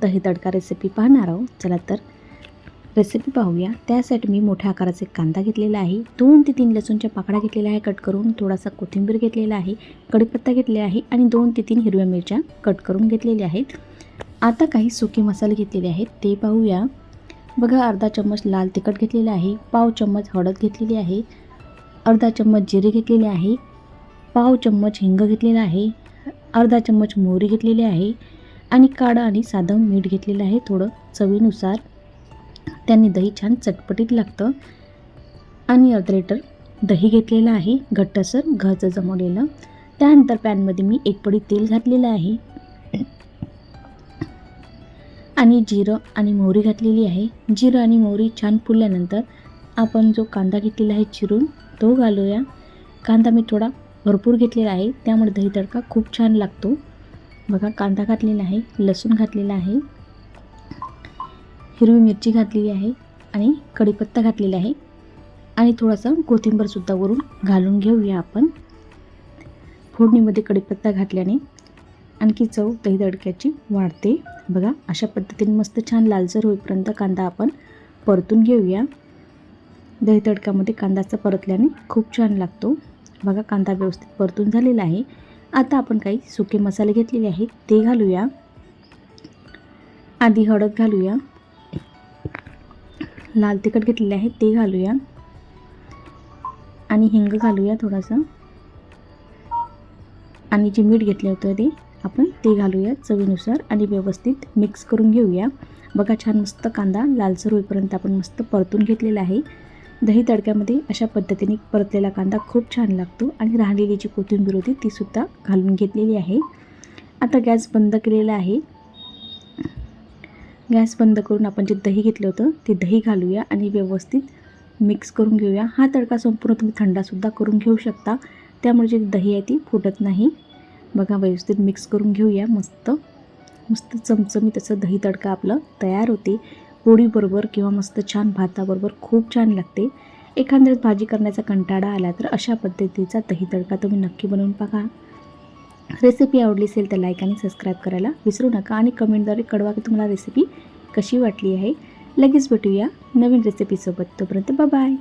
दही तडका रेसिपी पाहणार आहोत. चला तर रेसिपी पाहूया. त्यासाठी मी मोठ्या आकाराचा एक कांदा घेतलेला आहे. दोन ते तीन लसूणच्या पाकडा घेतलेल्या आहे कट करून. थोडासा कोथिंबीर घेतलेला आहे कढीपत्ता घेतलेला आहे आणि दोन ते तीन हिरव्या मिरच्या कट करून घेतलेल्या आहेत. आता काही सुके मसाले घेतलेले आहेत. ते पाहूया. बघा अर्धा चम्मच लाल तिखट घेतलेला आहे. पाव चम्मच हळद घेतलेली आहे. अर्धा चम्मच जिरे घेतलेले आहे. पाव चम्मच हिंग घेतलेला आहे. अर्धा चम्मच मोहरी घेतलेली आहे. आणि काळं आणि साधं मीठ घेतलेलं आहे थोडं चवीनुसार. त्यांनी दही छान चटपटीत लागतं. आणि अर्धा लिटर दही घेतलेलं आहे घट्टसर घरचं जमवलेलं. त्यानंतर पॅनमध्ये मी एक पडी तेल घातलेलं आहे. आणि जिरं आणि मोहरी घातलेली आहे. जिरं आणि मोहरी छान फुलल्यानंतर आपण जो कांदा घेतलेला आहे चिरून तो घालूया. कांदा मी थोडा भरपूर घेतलेला आहे त्यामुळे दही तडका खूप छान लागतो. बघा कांदा घातलेला आहे लसूण घातलेला आहे हिरवी मिरची घातलेली आहे आणि कढीपत्ता घातलेला आहे. आणि थोडासा कोथिंबरसुद्धा वरून घालून घेऊया आपण. फोडणीमध्ये कढीपत्ता घातल्याने आणखी चव दही तडक्याची वाढते. बघा अशा पद्धतीने मस्त छान लालसर होईपर्यंत कांदा आपण परतून घेऊया. दही तडक्यामध्ये कांदाचा परतल्याने खूप छान लागतो. बघा कांदा व्यवस्थित परतून झालेला आहे. आता आपण काही सुके मसाले घेतलेले आहेत. ते घालूया. आधी हळद घालूया. लाल तिखट घेतलेले आहे ते घालूया. आणि हिंग घालूया थोडासा. आणि जे मीठ घेतलं होतं ते आपण ते घालूया चवीनुसार आणि व्यवस्थित मिक्स करून घेऊया. बघा छान मस्त कांदा लालसर होईपर्यंत आपण मस्त परतून घेतलेला आहे. दही तडक्यामध्ये अशा पद्धतीने परतलेला कांदा खूप छान लागतो आणि राहिलेली जी कोथिंबीर होती तीसुद्धा घालून घेतलेली आहे. आता गॅस बंद केलेला आहे. गॅस बंद करून आपण जे दही घेतलं होतं ते दही घालूया आणि व्यवस्थित मिक्स करून घेऊया. हा तडका संपूर्ण तुम्ही थंडासुद्धा करून घेऊ शकता. त्यामुळे जे दही आहे ती फुटत नाही. बघा व्यवस्थित मिक्स करून घेऊया. मस्त मस्त चमचमीत असं दही तडका आपलं तयार होते. पोळीबरोबर किंवा मस्त छान भाताबरोबर खूप छान लागते. एखाद्याच भाजी करण्याचा कंटाळा आला तर अशा पद्धतीचा दही तडका तुम्ही नक्की बनवून बघा. रेसिपी आवडली असेल तर लाईक आणि सबस्क्राईब करायला विसरू नका आणि कमेंटद्वारे कळवा की तुम्हाला रेसिपी कशी वाटली आहे. लगेच भेटूया नवीन रेसिपीसोबत तोपर्यंत बाय